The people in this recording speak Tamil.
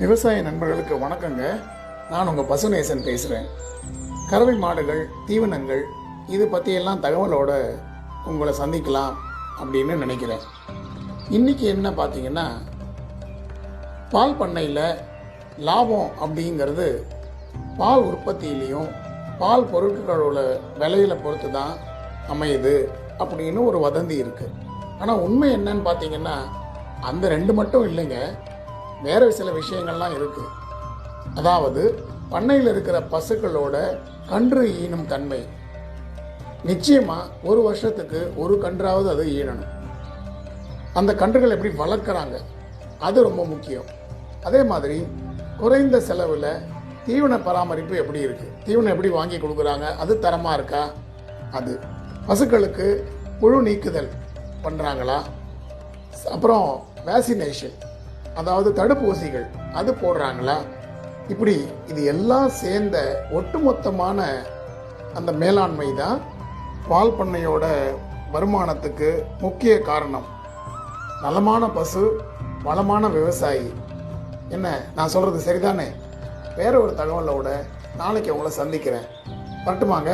விவசாய நண்பர்களுக்கு வணக்கங்க. நான் உங்கள் பசுநேசன் பேசுகிறேன் கறவை மாடுகள் தீவனங்கள் இது பற்றியெல்லாம் தகவலோட உங்களை சந்திக்கலாம் அப்படின்னு நினைக்கிறேன். இன்றைக்கி என்ன பார்த்தீங்கன்னா பால் பண்ணையில் லாபம் அப்படிங்கிறது பால் உற்பத்தியிலையும் பால் பொருட்களோட விலையில பொறுத்து தான் அமையுது அப்படின்னு ஒரு வதந்தி இருக்குது ஆனால் உண்மை என்னன்னு பார்த்தீங்கன்னா அந்த ரெண்டு மட்டும் இல்லைங்க. வேறு சில விஷயங்கள்லாம் இருக்குது அதாவது பண்ணையில் இருக்கிற பசுக்களோட கன்று ஈனும் தன்மை. நிச்சயமாக ஒரு வருஷத்துக்கு ஒரு கன்றாவது அது ஈனணும் அந்த கன்றுகள் எப்படி வளர்க்குறாங்க அது ரொம்ப முக்கியம். அதே மாதிரி குறைந்த செலவில் தீவன பராமரிப்பு எப்படி இருக்குது தீவனம் எப்படி வாங்கி கொடுக்குறாங்க? அது தரமாக இருக்கா? அது. பசுக்களுக்கு புழு நீக்குதல் பண்ணுறாங்களா அப்புறம் வேக்சினேஷன் அதாவது தடுப்பூசிகள் அது போடுறாங்களா? இப்படி இது எல்லாம் சேர்ந்த ஒட்டுமொத்தமான அந்த மேலாண்மை தான் பால் பண்ணையோட வருமானத்துக்கு முக்கிய காரணம். நலமான பசு வளமான விவசாயி. என்ன நான் சொல்கிறது சரிதானே? வேற ஒரு தகவலோட நாளைக்கு உங்களை சந்திக்கிறேன். வரட்டுமாங்க?